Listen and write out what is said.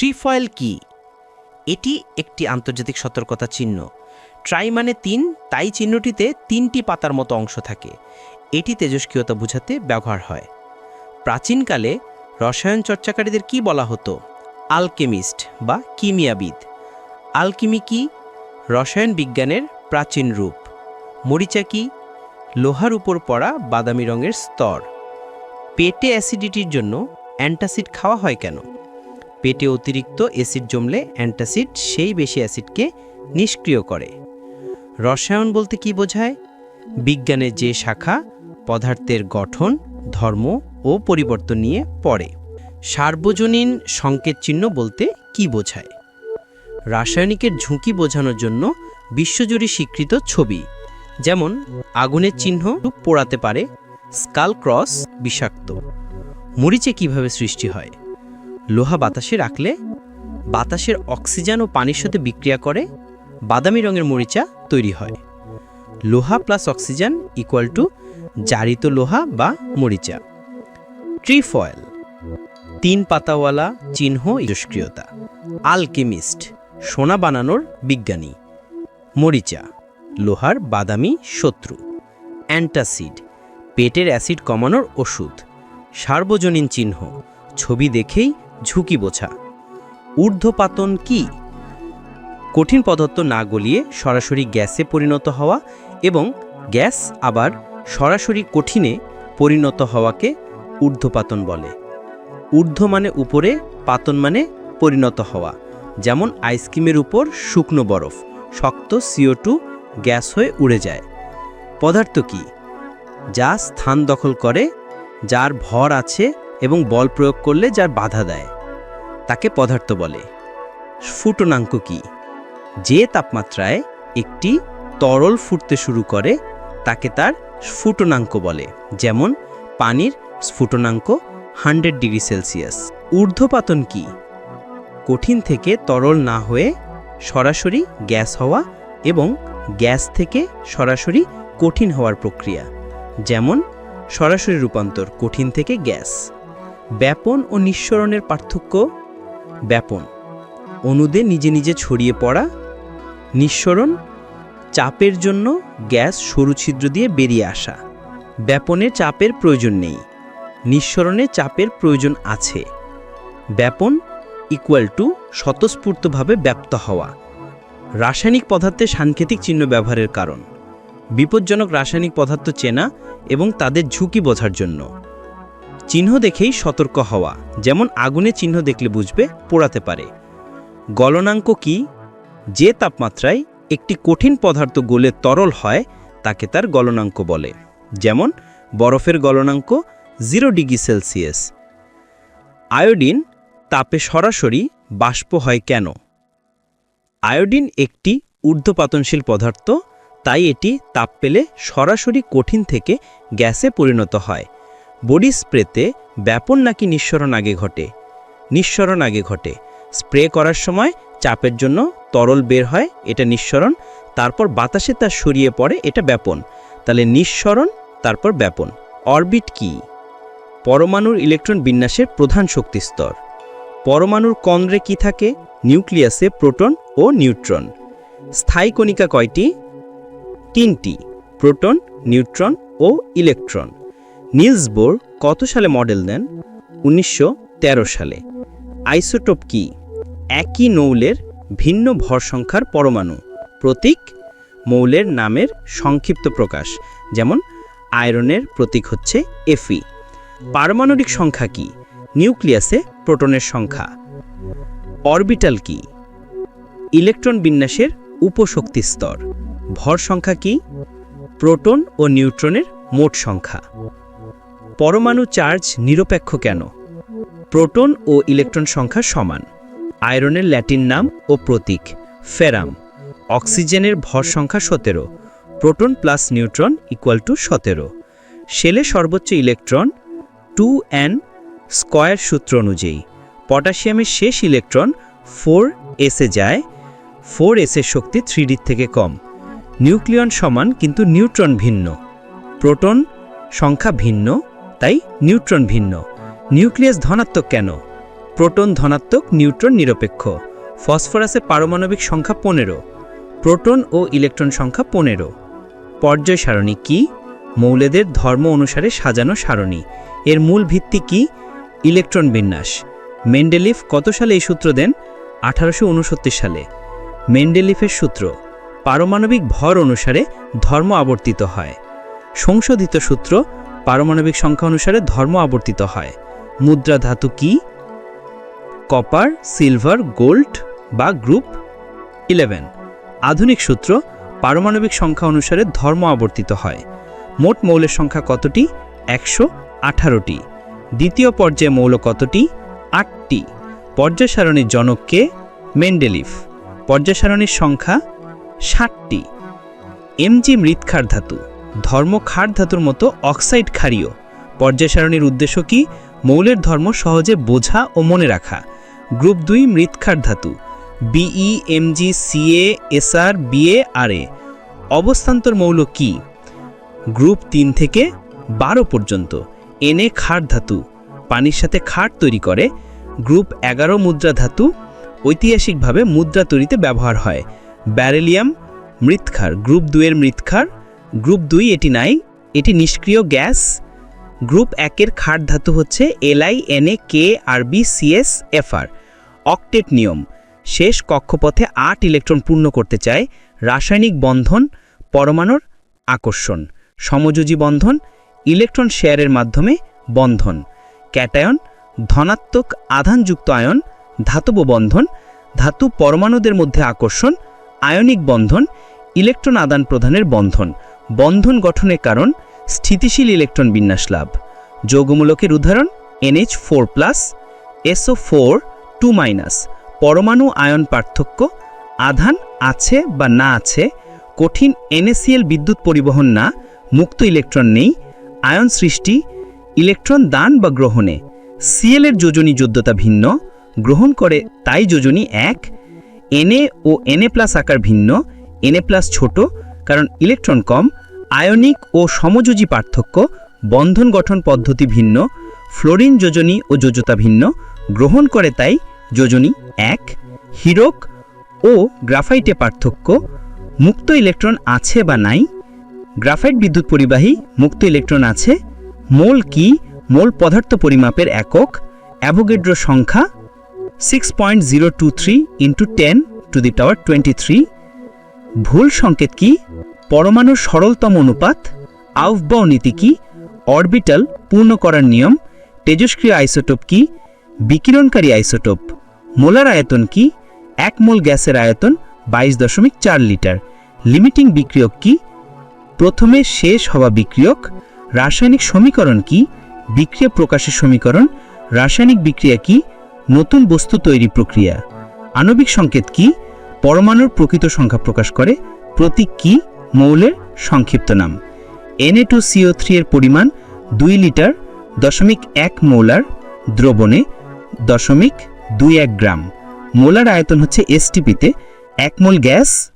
ট্রিফয়েল কি? এটি একটি আন্তর্জাতিক সতর্কতা চিহ্ন। ট্রাই মানে তিন, তাই চিহ্নটিতে তিনটি পাতার মতো অংশ থাকে। এটি তেজস্ক্রিয়তা বোঝাতে ব্যবহার হয়। প্রাচীনকালে রসায়ন চর্চাকারীদের কি বলা হতো? আলকেমিস্ট বা কিমিয়াবিদ। আলকিমি কি? রসায়ন বিজ্ঞানের প্রাচীন রূপ। মরিচা কি? লোহার উপর পড়া বাদামি রঙের স্তর। পেটে অ্যাসিডিটির জন্য অ্যান্টাসিড খাওয়া হয় কেন? পেটে অতিরিক্ত অ্যাসিড জমলে অ্যান্টাসিড সেই বেশি অ্যাসিডকে নিষ্ক্রিয় করে। রসায়ন বলতে কি বোঝায়? বিজ্ঞানের যে শাখা, পদার্থের গঠন, ধর্ম ও পরিবর্তন নিয়ে পড়ে। সার্বজনীন সংকেত চিহ্ন বলতে কি বোঝায়? রাসায়নিকের ঝুঁকি বোঝানোর জন্য বিশ্বজুড়ে স্বীকৃত ছবি, যেমন আগুনের চিহ্ন পোড়াতে পারে স্কাল ক্রস বিষাক্ত। মরিচে কীভাবে সৃষ্টি হয়? লোহা বাতাসে রাখলে বাতাসের অক্সিজেন ও পানির সাথে বিক্রিয়া করে বাদামি রঙের মরিচা তৈরি হয়। লোহা প্লাস অক্সিজেন ইকুয়াল টু জারিত লোহা বা মরিচা। ট্রিফয়েল তিন পাতাওয়ালা চিহ্ন ইজস্ক্রিয়তা আলকেমিস্ট সোনা বানানোর বিজ্ঞানী। মরিচা, লোহার বাদামি শত্রু। অ্যান্টাসিড পেটের অ্যাসিড কমানোর ওষুধ। সার্বজনীন চিহ্ন, ছবি দেখেই ঝুঁকি বোঝা। ঊর্ধ্বপাতন কি? কঠিন পদার্থ না গলিয়ে সরাসরি গ্যাসে পরিণত হওয়া এবং গ্যাস আবার সরাসরি কঠিনে পরিণত হওয়াকে ঊর্ধ্বপাতন বলে। ঊর্ধ্ব মানে উপরে, পাতন মানে পরিণত হওয়া। যেমন আইসক্রিমের উপর শুকনো বরফ, শক্ত সিও টু গ্যাস হয়ে উড়ে যায়। পদার্থ কি? যা স্থান দখল করে, যার ভর আছে এবং বল প্রয়োগ করলে যার বাধা দেয়। তাকে পদার্থ বলে। স্ফুটনাঙ্ক কি? যে তাপমাত্রায় একটি তরল ফুটতে শুরু করে, তাকে তার স্ফুটনাঙ্ক বলে। যেমন, পানির স্ফুটনাঙ্ক হান্ড্রেড ডিগ্রি সেলসিয়াস। ঊর্ধ্বপাতন কি? কঠিন থেকে তরল না হয়ে সরাসরি গ্যাস হওয়া এবং গ্যাস থেকে সরাসরি কঠিন হওয়ার প্রক্রিয়া। যেমন, সরাসরি রূপান্তর কঠিন থেকে গ্যাস। ব্যাপন ও নিঃসরণের পার্থক্য ব্যাপন। অণুদের নিজে নিজে ছড়িয়ে পড়া নিঃসরণ চাপের জন্য গ্যাস সরু ছিদ্র দিয়ে বেরিয়ে আসা। ব্যাপনে চাপের প্রয়োজন নেই নিঃসরণে চাপের প্রয়োজন আছে। ব্যাপন ইকুয়াল টু স্বতঃস্ফূর্তভাবে ব্যপ্ত হওয়া। রাসায়নিক পদার্থে সাংকেতিক চিহ্ন ব্যবহারের কারণ। বিপজ্জনক রাসায়নিক পদার্থ চেনা এবং তাদের ঝুঁকি বোঝার জন্য। চিহ্ন দেখেই সতর্ক হওয়া, যেমন আগুনে চিহ্ন দেখলে বুঝবে, পোড়াতে পারে। গলনাঙ্ক কি? যে তাপমাত্রায় একটি কঠিন পদার্থ গলে তরল হয়, তাকে তার গলনাঙ্ক বলে। যেমন, বরফের গলনাঙ্ক জিরো ডিগ্রি সেলসিয়াস। আয়োডিন তাপে সরাসরি বাষ্প হয় কেন? আয়োডিন একটি ঊর্ধ্বপাতনশীল পদার্থ, তাই এটি তাপ পেলে সরাসরি কঠিন থেকে গ্যাসে পরিণত হয়। বডি স্প্রেতে ব্যাপন নাকি নিঃসরণ আগে ঘটে? নিঃসরণ আগে ঘটে। স্প্রে করার সময় চাপের জন্য তরল বের হয়, এটা নিঃসরণ, তারপর বাতাসে তা সরিয়ে পড়ে, এটা ব্যাপন। তাহলে নিঃসরণ, তারপর ব্যাপন। অরবিট কি? পরমাণুর ইলেকট্রন বিন্যাসের প্রধান শক্তি স্তর পরমাণুর কন্দ্রে কি থাকে? নিউক্লিয়াসে প্রোটন ও নিউট্রন। স্থায়ী কণিকা কয়টি? তিনটি। প্রোটন, নিউট্রন ও ইলেকট্রন। নিলস বোর কত সালে মডেল দেন? উনিশশো তেরো সালে। আইসোটোপ কি? একই নৌলের ভিন্ন ভর সংখ্যার পরমাণু। প্রতীক? মৌলের নামের সংক্ষিপ্ত প্রকাশ। যেমন, আয়রনের প্রতীক হচ্ছে এফি পারমাণবিক সংখ্যা কি? নিউক্লিয়াসে প্রোটনের সংখ্যা। অরবিটাল কি? ইলেকট্রন বিন্যাসের উপশক্তি স্তর। ভর সংখ্যা কি? প্রোটন ও নিউট্রনের মোট সংখ্যা। পরমাণু চার্জ নিরপেক্ষ কেন? প্রোটন ও ইলেকট্রন সংখ্যা সমান। আয়রনের ল্যাটিন নাম ও প্রতীক, ফেরাম। অক্সিজেনের ভর সংখ্যা সতেরো। Proton plus neutron equal to সতেরো। শেলে সর্বোচ্চ ইলেকট্রন টু এন স্কয়ার সূত্র অনুযায়ী। পটাশিয়ামের শেষ ইলেকট্রন ফোর এসে যায়। ফোর এসের শক্তি থ্রি থেকে কম। নিউক্লিয়ন সমান কিন্তু নিউট্রন ভিন্ন। প্রোটন সংখ্যা ভিন্ন। তাই নিউট্রন ভিন্ন। নিউক্লিয়াস ধনাত্মক কেন? প্রোটন ধনাত্মক, নিউট্রন নিরপেক্ষ। ফসফরাসে পারমাণবিক সংখ্যা পনেরো। প্রোটন ও ইলেকট্রন সংখ্যা পনেরো। পর্যায় সারণী কি? মৌলেদের ধর্ম অনুসারে সাজানো সারণী। এর মূল ভিত্তি কি? ইলেকট্রন বিন্যাস। মেন্ডেলিফ কত সালে এই সূত্র দেন? আঠারোশো উনসত্তর সালে। মেন্ডেলিফের সূত্র, পারমাণবিক ভর অনুসারে ধর্ম আবর্তিত হয়। সংশোধিত সূত্র পারমাণবিক সংখ্যা অনুসারে ধর্ম আবর্তিত হয়। মুদ্রা ধাতু কি? কপার, সিলভার, গোল্ড বা গ্রুপ ইলেভেন। আধুনিক সূত্র, পারমাণবিক সংখ্যা অনুসারে ধর্ম আবর্তিত হয়। মোট মৌলের সংখ্যা কতটি? একশো আঠারোটি। দ্বিতীয় পর্যায়ে মৌল কতটি? আটটি। পর্যায় সারণীর জনককে মেন্ডেলিফ। পর্যায় সারণীর সংখ্যা ষাটটি। এমজি মৃৎক্ষার ধাতু। ধর্ম ক্ষার ধাতুর মতো অক্সাইড ক্ষারীয়। পর্যায় সারণীর উদ্দেশ্য কি? মৌলের ধর্ম সহজে বোঝা ও মনে রাখা। গ্রুপ দুই মৃৎক্ষার ধাতু। B E, M G, C A, S R, B A আর এ অবস্থান্তর মৌল কি? গ্রুপ তিন থেকে বারো পর্যন্ত। এনে ক্ষার ধাতু। পানির সাথে খাট তৈরি করে। গ্রুপ এগারো, মুদ্রা ধাতু। ঐতিহাসিকভাবে মুদ্রা তৈরিতে ব্যবহার হয়। ব্যারেলিয়াম মৃৎক্ষার গ্রুপ দুয়ের মৃৎক্ষার গ্রুপ দুই এটি নাই, এটি নিষ্ক্রিয় গ্যাস। গ্রুপ একের ক্ষার ধাতু হচ্ছে এলআই এনএ কে আরবি সিএস এফআর অক্টেট নিয়ম, শেষ কক্ষপথে আট ইলেকট্রন পূর্ণ করতে চায়, রাসায়নিক বন্ধন, পরমাণুর আকর্ষণ। সমযোজী বন্ধন, ইলেকট্রন শেয়ারের মাধ্যমে বন্ধন। ক্যাটায়ন, ধনাত্মক আধানযুক্ত আয়ন, ধাতব বন্ধন, ধাতু পরমাণুদের মধ্যে আকর্ষণ, আয়নিক বন্ধন, ইলেকট্রন আদান প্রদানের বন্ধন। বন্ধন গঠনের কারণ, স্থিতিশীল ইলেকট্রন বিন্যাস লাভ। যৌগমূলকের উদাহরণ N H four plus S O four two minus পরমাণু আয়ন পার্থক্য, আধান আছে বা না আছে, কঠিন এনএসিএল বিদ্যুৎ পরিবহন না, মুক্ত ইলেকট্রন নেই, আয়ন সৃষ্টি, ইলেকট্রন দান বা গ্রহণে। সিএল এর যোজনী যোগ্যতা ভিন্ন, গ্রহণ করে তাই যোজনী এক। এনএ ও এনএ প্লাস আকার ভিন্ন এনএ প্লাস ছোট, কারণ ইলেকট্রন কম আয়নিক ও সমযোজী পার্থক্য, বন্ধন গঠন পদ্ধতি ভিন্ন, ফ্লোরিন যোজনী ও যোজতা ভিন্ন, গ্রহণ করে তাই যোজনী এক, হিরক ও গ্রাফাইটে পার্থক্য, মুক্ত ইলেকট্রন আছে বা নাই, গ্রাফাইট বিদ্যুৎ পরিবাহী, মুক্ত ইলেকট্রন আছে, মোল কি, মোল পদার্থ পরিমাপের একক, অ্যাভোগেড্রো সংখ্যা six point zero two three into ten to the power twenty three ভুল সংকেত কি? পরমাণুর সরলতম অনুপাত, আউফবাও নীতি কি, অরবিটাল পূর্ণ করার নিয়ম তেজস্ক্রিয় আইসোটোপ কি, বিকিরণকারী আইসোটোপ, মোলার আয়তন কি এক মোল গ্যাসের আয়তন বাইশ দশমিক চার লিটার, লিমিটিং বিক্রিয়ক কি, প্রথমে শেষ হওয়া বিক্রিয়ক, রাসায়নিক সমীকরণ কি, বিক্রিয়া প্রকাশের সমীকরণ, রাসায়নিক বিক্রিয়া কি, নতুন বস্তু তৈরি প্রক্রিয়া, আণবিক সংকেত কি, পরমাণুর প্রকৃত সংখ্যা প্রকাশ করে, প্রতীক কি মৌলের সংক্ষিপ্ত নাম। এনএ টু সিও থ্রি এর পরিমাণ দুই লিটার দশমিক এক মৌলার দ্রবণে দশমিক দুই এক গ্রাম। মোলার আয়তন হচ্ছে এসটিপিতে এক মোল গ্যাস